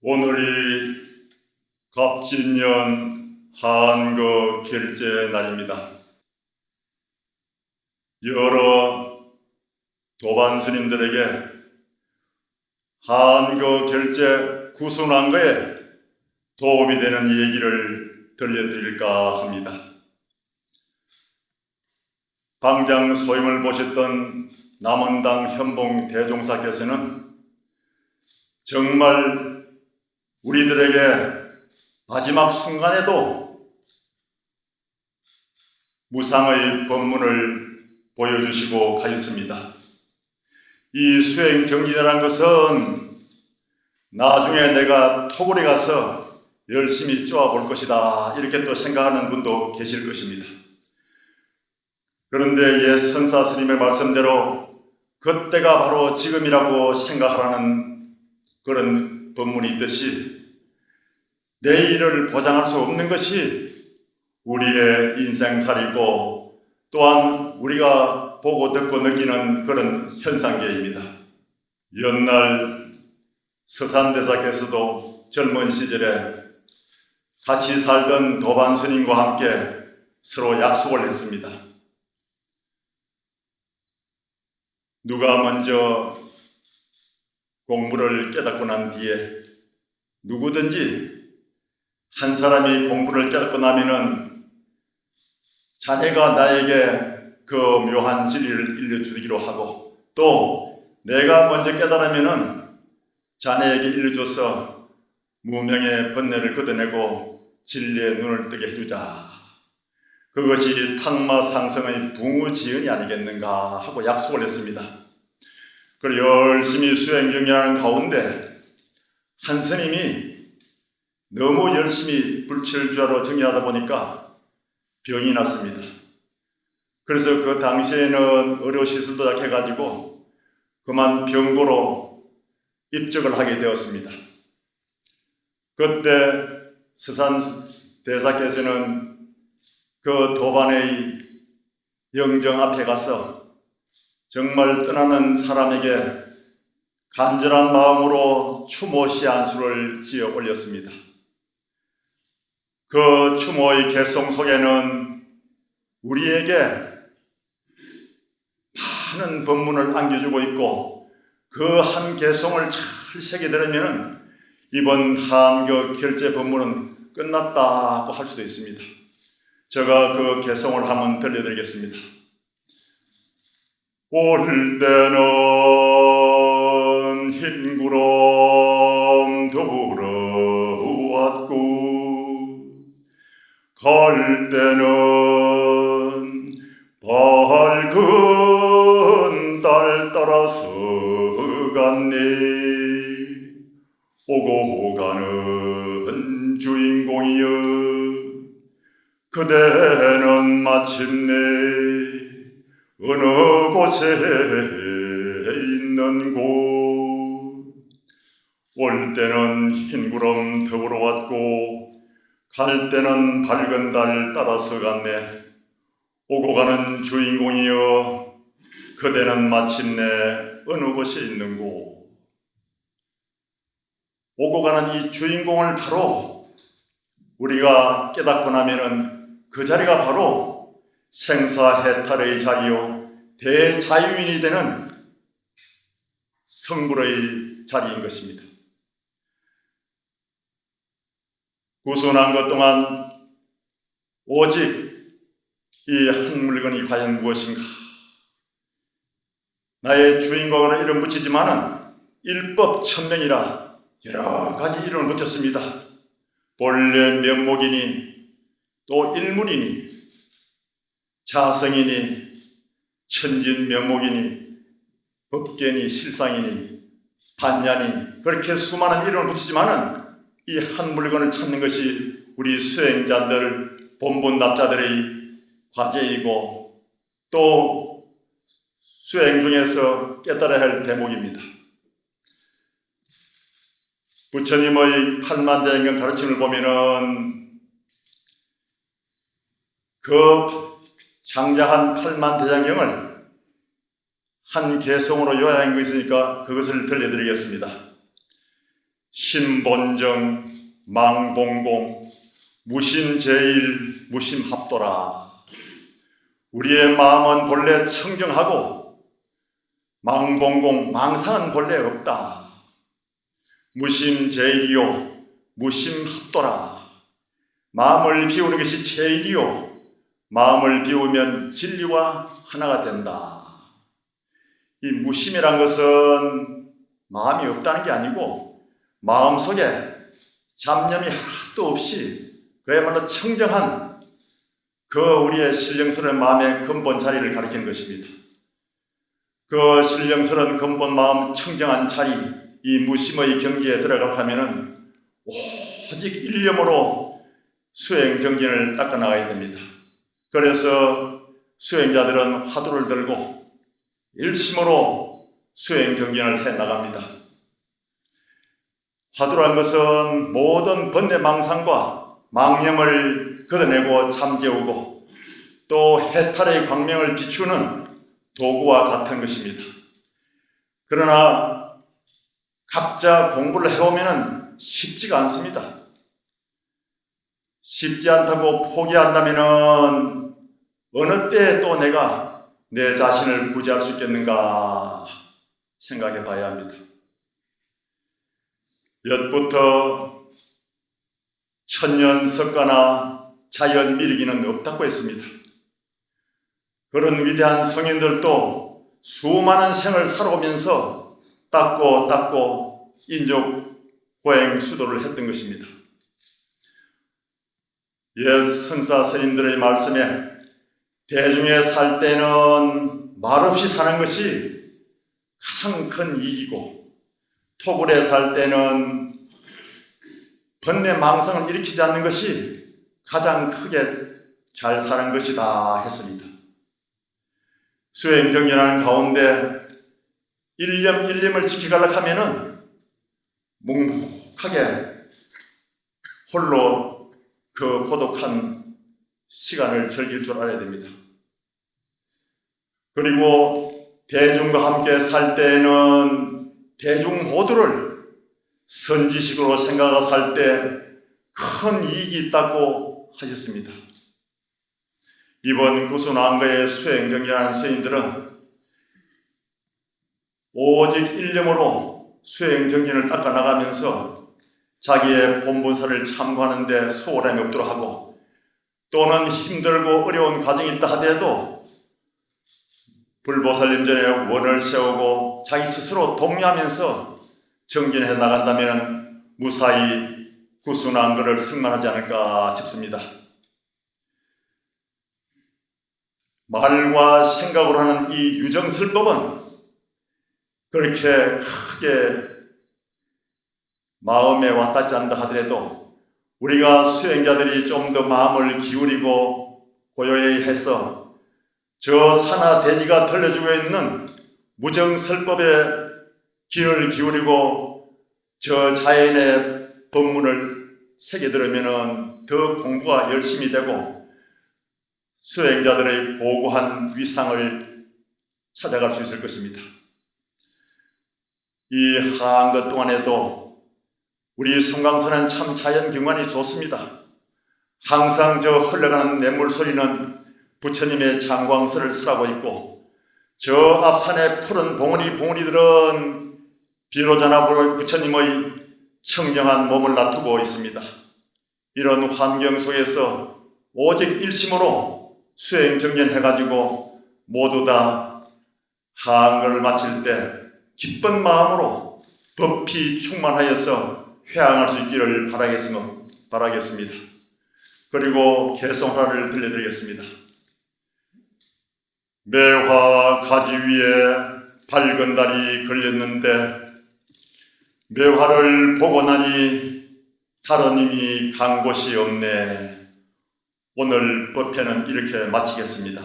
오늘이 갑진년 한거 결제 날입니다. 여러 도반 스님들에게 한거 결제 구순한 거에 도움이 되는 얘기를 들려드릴까 합니다. 방장 소임을 보셨던 남원당 현봉 대종사께서는 정말 우리들에게 마지막 순간에도 무상의 법문을 보여주시고 가셨습니다. 이 수행 정진이라는 것은 나중에 내가 토굴에 가서 열심히 쪼아볼 것이다. 이렇게 또 생각하는 분도 계실 것입니다. 그런데 옛 선사 스님의 말씀대로 그때가 바로 지금이라고 생각하라는 그런 법문이 있듯이 내일을 보장할 수 없는 것이 우리의 인생살이고 또한 우리가 보고 듣고 느끼는 그런 현상계입니다. 옛날 서산대사께서도 젊은 시절에 같이 살던 도반 스님과 함께 서로 약속을 했습니다. 누가 먼저 공부를 깨닫고 난 뒤에 누구든지 한 사람이 공부를 깨닫고 나면은 자네가 나에게 그 묘한 진리를 일러주기로 하고 또 내가 먼저 깨달으면은 자네에게 일러줘서 무명의 번뇌를 걷어내고 진리의 눈을 뜨게 해주자. 그것이 탕마 상승의 붕우지은이 아니겠는가 하고 약속을 했습니다. 그리고 열심히 수행 중이라는 가운데 한 스님이 너무 열심히 불철주야로 정리하다 보니까 병이 났습니다. 그래서 그 당시에는 의료시설도 약해가지고 그만 병고로 입적을 하게 되었습니다. 그때 스산 대사께서는 그 도반의 영정 앞에 가서 정말 떠나는 사람에게 간절한 마음으로 추모시 안수를 지어 올렸습니다. 그 추모의 개송 속에는 우리에게 많은 법문을 안겨주고 있고 그 한 개송을 잘 새겨 들으면 이번 한교 결제 법문은 끝났다고 할 수도 있습니다. 제가 그 개송을 한번 들려드리겠습니다. 올 때는 흰 구름 갈 때는 밝은 달 따라서 갔네 오고 가는 주인공이여. 그대는 마침내 어느 곳에 있는 곳. 올 때는 흰 구름 더불어 왔고 갈 때는 밝은 달 따라서 갔네. 오고 가는 주인공이여 그대는 마침내 어느 곳에 있는 곳 오고 가는 이 주인공을 바로 우리가 깨닫고 나면은 그 자리가 바로 생사해탈의 자리요. 대자유인이 되는 성불의 자리인 것입니다. 구순한 것 동안 오직 이 한 물건이 과연 무엇인가? 나의 주인공으로 이름 붙이지만은 일법 천명이라 여러 가지 이름을 붙였습니다. 본래 면목이니 또 일물이니 자성이니 천진 면목이니 법계니 실상이니 반야니 그렇게 수많은 이름을 붙이지만은 이 한 물건을 찾는 것이 우리 수행자들 본본 납자들의 과제이고 또 수행 중에서 깨달아야 할 대목입니다. 부처님의 팔만대행경 가르침을 보면은 그 장자한 팔만대장경을 한 개송으로 요약한 거 있으니까 그것을 들려드리겠습니다. 신본정 망봉공 무심제일 무심합도라. 우리의 마음은 본래 청정하고 망봉공 망상은 본래 없다. 무심제일이요 무심합도라. 마음을 비우는 것이 제일이요 마음을 비우면 진리와 하나가 된다. 이 무심이란 것은 마음이 없다는 게 아니고 마음 속에 잡념이 하나도 없이 그야말로 청정한 그 우리의 신령스러운 마음의 근본 자리를 가리키는 것입니다. 그 신령스러운 근본 마음 청정한 자리, 이 무심의 경지에 들어가려면은 오직 일념으로 수행 정진을 닦아 나가야 됩니다. 그래서 수행자들은 화두를 들고 일심으로 수행 정진을 해 나갑니다. 화두란 것은 모든 번뇌 망상과 망념을 걷어내고 잠재우고 또 해탈의 광명을 비추는 도구와 같은 것입니다. 그러나 각자 공부를 해보면 쉽지가 않습니다. 쉽지 않다고 포기한다면 어느 때 또 내가 내 자신을 구제할 수 있겠는가 생각해 봐야 합니다. 옛부터 천년 석가나 자연 미리기는 없다고 했습니다. 그런 위대한 성인들도 수많은 생을 살아오면서 닦고 닦고 인족 고행 수도를 했던 것입니다. 옛 선사 스님들의 말씀에 대중에 살 때는 말없이 사는 것이 가장 큰 이익이고 토굴에 살 때는 번뇌 망상을 일으키지 않는 것이 가장 크게 잘 사는 것이다 했습니다. 수행정연하는 가운데 일념 일념을 지키가려 하면은 묵묵하게 홀로 그 고독한 시간을 즐길 줄 알아야 됩니다. 그리고 대중과 함께 살 때에는 대중 모두를 선지식으로 생각하고 살때 큰 이익이 있다고 하셨습니다. 이번 구순왕거의 수행정이라는 스님들은 오직 일념으로 수행정진을 닦아 나가면서 자기의 본분사를 참고하는데 소홀함이 없도록 하고 또는 힘들고 어려운 과정이 있다 하더라도 불보살님 전에 원을 세우고 자기 스스로 독려하면서 정진해 나간다면 무사히 구순한 것을 승만하지 않을까 싶습니다. 말과 생각으로 하는 이 유정설법은 그렇게 크게 마음에 와닿지 않다 하더라도 우리가 수행자들이 좀 더 마음을 기울이고 고요히 해서 저 산하 대지가 들려주고 있는 무정설법에 귀를 기울이고 저 자연의 법문을 새겨 들으면 더 공부가 열심히 되고 수행자들의 고고한 위상을 찾아갈 수 있을 것입니다. 이 한것 동안에도 우리 송강선은 참 자연 경관이 좋습니다. 항상 저 흘러가는 냇물 소리는 부처님의 장광설을 설하고 있고 저 앞산의 푸른 봉우리 봉우리들은 비로자나 부처님의 청정한 몸을 놔두고 있습니다. 이런 환경 속에서 오직 일심으로 수행 정연해가지고 모두 다 한글을 마칠 때 기쁜 마음으로 법히 충만하여서 회항할 수 있기를 바라겠습니다. 그리고 개성화를 들려드리겠습니다. 매화 가지 위에 밝은 달이 걸렸는데 매화를 보고 나니 힘이 간 곳이 없네. 오늘 법회는 이렇게 마치겠습니다.